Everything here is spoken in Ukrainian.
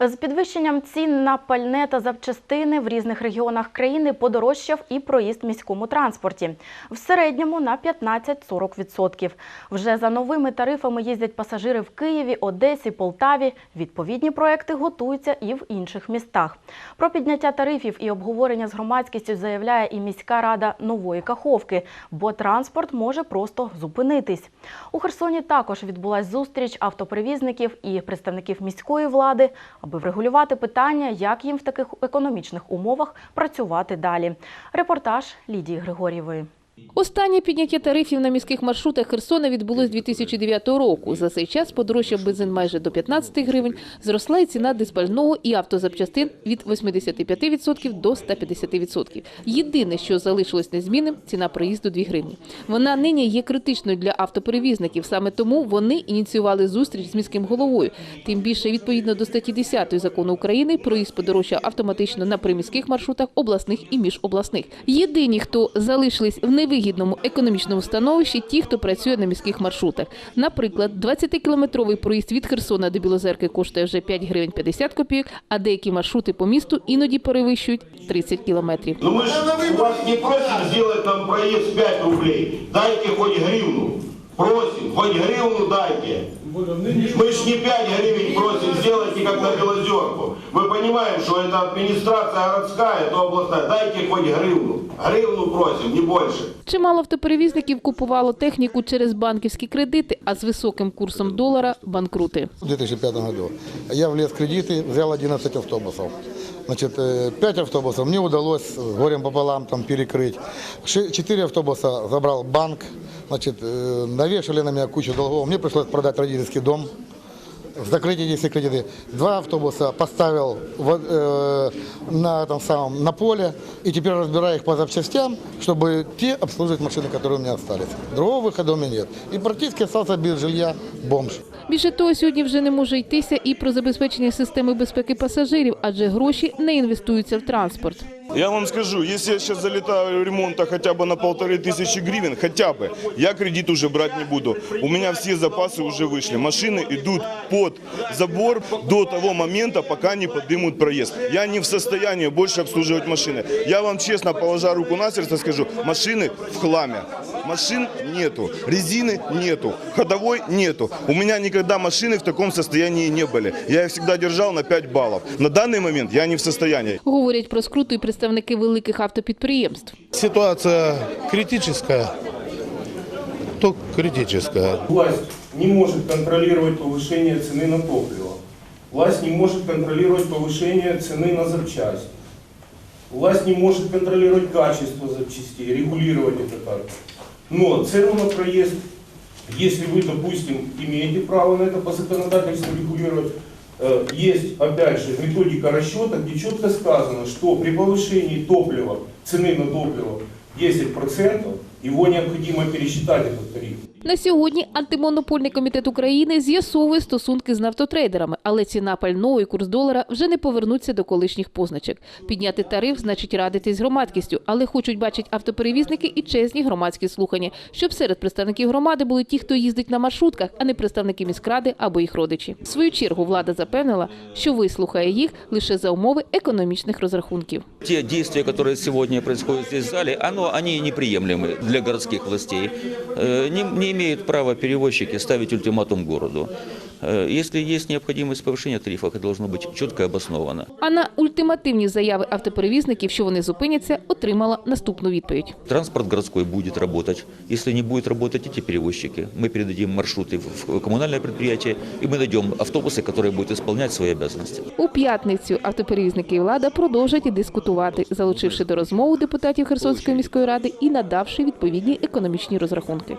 З підвищенням цін на пальне та запчастини в різних регіонах країни подорожчав і проїзд в міському транспорті. В середньому на 15-40%. Вже за новими тарифами їздять пасажири в Києві, Одесі, Полтаві. Відповідні проекти готуються і в інших містах. Про підняття тарифів і обговорення з громадськістю заявляє і міська рада Нової Каховки, бо транспорт може просто зупинитись. У Херсоні також відбулась зустріч автоперевізників і представників міської влади, аби врегулювати питання, як їм в таких економічних умовах працювати далі. Репортаж Лідії Григорєвої. Останнє підняття тарифів на міських маршрутах Херсона відбулось 2009 року. За цей час подорожчав бензин майже до 15 гривень, зросла і ціна диспального і автозапчастин від 85% до 150%. Єдине, що залишилось незмінним – ціна проїзду 2 гривні. Вона нині є критичною для автоперевізників. Саме тому вони ініціювали зустріч з міським головою. Тим більше, відповідно до статті 10 закону України, проїзд подорожчав автоматично на приміських маршрутах, обласних і міжобласних. Єдині, хто залишились в невигідному економічному становищі, ті, хто працює на міських маршрутах. Наприклад, 20-кілометровий проїзд від Херсона до Білозерки коштує вже 5 гривень 50 копійок, а деякі маршрути по місту іноді перевищують 30 кілометрів. Ну мы же вас не просим сделать нам проезд 5 рублей. Дайте хоть гривну. Просим, хоть гривну дайте. Мы ж не 5 гривен просим, сделайте как на Белозерку. Мы понимаем, что это администрация городская, то областная. Дайте хоть гривну. Гривну просим, не больше. Чимало автоперевізників купувало техніку через банківські кредити, а з високим курсом долара – банкрути. В 2005 году я влез в кредиты, взял 11 автобусов. Значит, 5 автобусов мне удалось с горем пополам там перекрыть. 4 автобуса забрал банк. Значит, э, навешали на меня кучу долгов. Мне пришлось продать родительский дом, закрыть эти все кредиты. Два автобуса поставил в, э, на, этом самом, на поле. И теперь разбираю их по запчастям, чтобы те обслуживать машины, которые у меня остались. Другого выхода у меня нет. И практически остался без жилья бомж. Більше того, сьогодні вже не може йтися і про забезпечення системи безпеки пасажирів, адже гроші не інвестуються в транспорт. Я вам скажу, если я сейчас залетаю ремонта хотя бы на полторы тысячи гривен, хотя бы, я кредит уже брать не буду. У меня все запасы уже вышли. Машины идут под забор до того момента, пока не поднимут проезд. Я не в состоянии больше обслуживать машины. Я вам честно, положа руку на сердце, скажу, машины в хламе. Машин нету, резины нету, ходовой нету. У меня никогда машины в таком состоянии не были. Я их всегда держал на 5 баллов. На данный момент я не в состоянии. Говорять про скруту представники великих автопідприємств. Ситуация критическая, то критическая. Власть не может контролировать повышение цены на топливо. Власть не может контролировать повышение цены на запчасти. Власть не может контролировать качество запчастей, регулировать это так. Но цену на проезд, если вы, допустим, имеете право на это по законодательству регулировать, э, есть, опять же, методика расчета, где четко сказано, что при повышении топлива, цены на топливо 10%, его необходимо пересчитать этот тариф. На сьогодні антимонопольний комітет України з'ясовує стосунки з нафтотрейдерами, але ціна пального і курс долара вже не повернуться до колишніх позначок. Підняти тариф значить радитись з громадськістю, але хочуть бачить автоперевізники і чесні громадські слухання, щоб серед представників громади були ті, хто їздить на маршрутках, а не представники міськради або їх родичі. В свою чергу влада запевнила, що вислухає їх лише за умови економічних розрахунків. действия, которые сегодня происходят здесь в зале, оно, они неприемлемы для городских властей Э, Не, не имеют права перевозчики ставить ультиматум городу. Э, Если есть необходимость повышения тарифов, это должно быть четко обосновано. А на ультимативні заяви автоперевізників, що вони зупиняться, отримала наступну відповідь. Транспорт городской будет работать. Если не будет работать эти перевозчики, мы передадим маршруты в в коммунальное предприятие, и мы найдем автобусы, которые будут исполнять свои обязанности. У п'ятницю автоперевізники і влада продовжать дискутувати, залучивши до розмови депутатів Херсонської міської ради і надавши відповідні економічні розрахунки.